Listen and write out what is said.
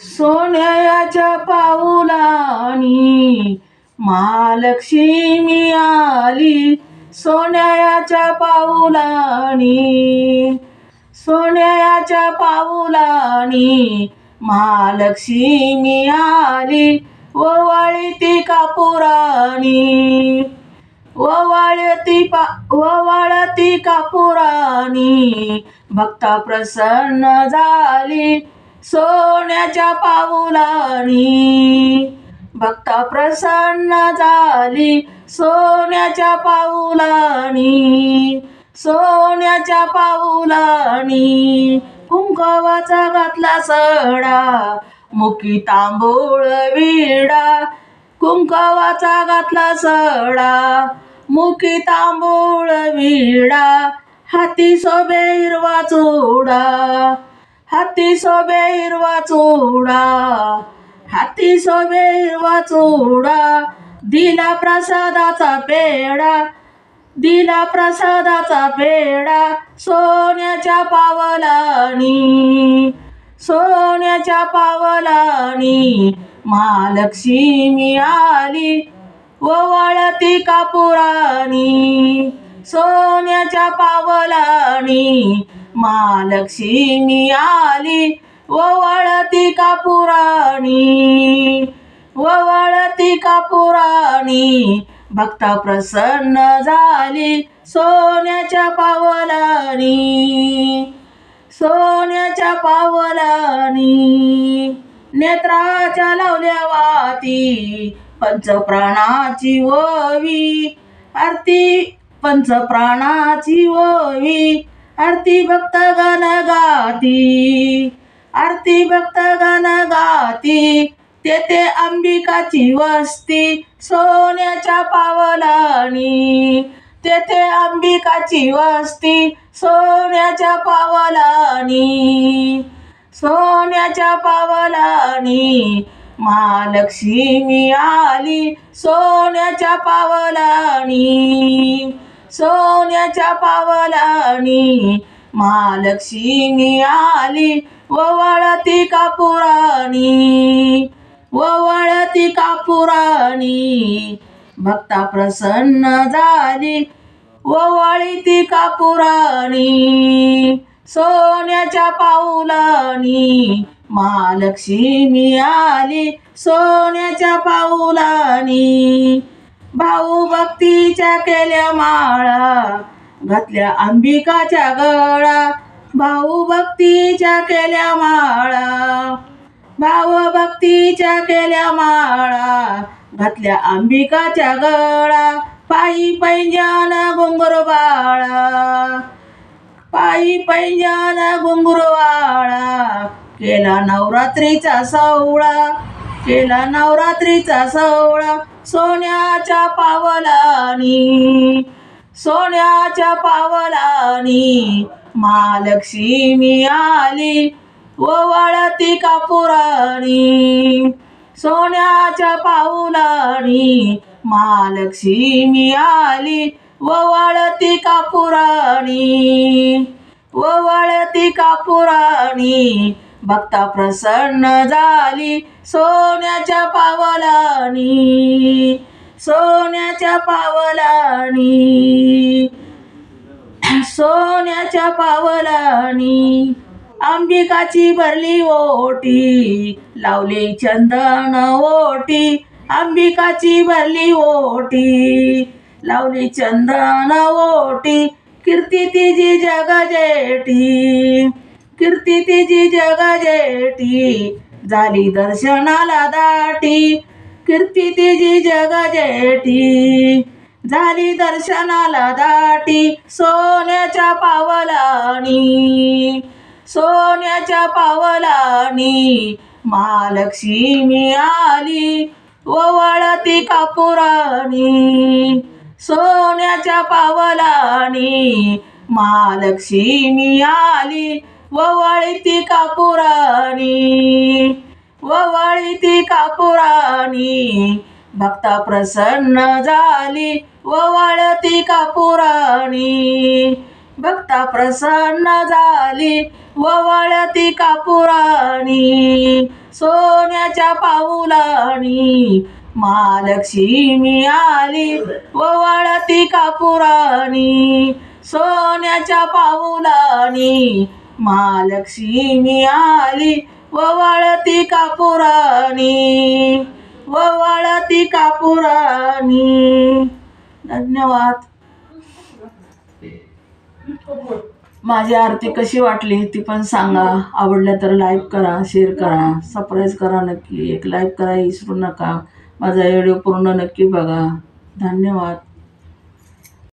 सोन्याच्या पाऊलानी महालक्ष्मी आली. सोन्याच्या पाऊलानी सोन्याच्या पाऊलानी महालक्ष्मी आली. ओवाळी कापुराणी ओवाळती पा ओवाळती कापुराणी भक्ता प्रसन्न झाली. सोन्याच्या पाऊलानी भक्ता प्रसन्न झाली सोन्याच्या पाऊलानी सोन्याच्या पाऊलानी कुंकवाचा घातला सडा मुकी तांबूळ विडा. कुंकवाचा घातला सडा मुकी तांबूळ विडा. हाती सोबे हिरवा चोडा. हाती सोबे हिरवा चोडा हाती सोबे हिरवा चोडा दिला प्रसादाचा पेडा दिला प्रसादाचा पेडा सोन्याच्या पावलानी सोन्याच्या पावलानी महालक्ष्मी आली ओवाळती कापुराणी सोन्याच्या पावलानी महालक्ष्मी आली ववळती का पुराणी ववळती का पुराणी भक्ता प्रसन्न झाली सोन्याच्या पावलानी. सोन्याच्या पावलानी नेत्राच्या लावल्या वाती पंचप्राणाची ओवी. आरती पंचप्राणाची ओवी. आरती भक्त गण गाती आरती भक्त गण गाती तेथे अंबिकाची वस्ती सोन्याच्या पावलानी. तेथे अंबिकाची वस्ती सोन्याच्या पावलानी. सोन्याच्या पावलानी महालक्ष्मी आली सोन्याच्या पावलानी. सोन्याच्या पावलानी महालक्ष्मी आली ववळती कापुराणी ववळती कापुराणी भक्ता प्रसन्न झाली. ओवाळी कापुराणी सोन्याच्या पाऊलानी महालक्ष्मी आली सोन्याच्या पाऊलानी भाऊ भक्तीच्या केल्या माळा घातल्या अंबिकाच्या गळा. भाऊ भक्तीच्या केल्या माळा भाव भक्तीच्या केल्या माळा घातल्या अंबिकाच्या गळा. पायी पैंजन घुंगरू बाळा पायी पैंजन घुंगरूवाळा केला नवरात्रीचा सोहळा केला नवरात्रीचा सोहळा. सोन्याच्या पावलानी सोन्याच्या पावलानी महालक्ष्मी आली ओवाळती कापुराणी सोन्याच्या पाऊलानी महालक्ष्मी आली ओवाळती कापुराणी ओवाळती कापुराणी भक्ता प्रसन्न झाली सोन्याच्या पावलानी. सोन्याच्या पावलानी. सोन्याच्या पावलानी. अंबिकाची भरली ओटी लावली चंदन ओटी. अंबिकाची भरली ओटी लावली चंदन ओटी. कीर्ती तिची जगजेटी. कीर्ती तिची जग जेठी झाली दर्शनाला दाटी. कीर्ती तिची जग जेठी झाली दर्शनाला दाटी. सोन्याच्या पावलानी सोन्याच्या पावलानी महालक्ष्मी आली. ओवाळती कापुराणी सोन्याच्या पावलानी महालक्ष्मी आली. ववाळीती कापुराणी ववाळीती कापुराणी भक्ता प्रसन्न झाली ववाळती कापुराणी भक्ता प्रसन्न झाली ववाळती कापुराणी सोन्याच्या पाऊलाणी महालक्ष्मी आली ववाळती कापुराणी सोन्याच्या पाऊलाणी महालक्ष्मी आली ववाळती कापुराणी ववाळती कापुराणी धन्यवाद. माझी आरती कशी वाटली ती पण सांगा. आवडल्या तर लाईक करा शेअर करा सबस्क्राईब करा नक्की. एक लाईक करा विसरू नका. माझा व्हिडिओ पूर्ण नक्की बघा. धन्यवाद.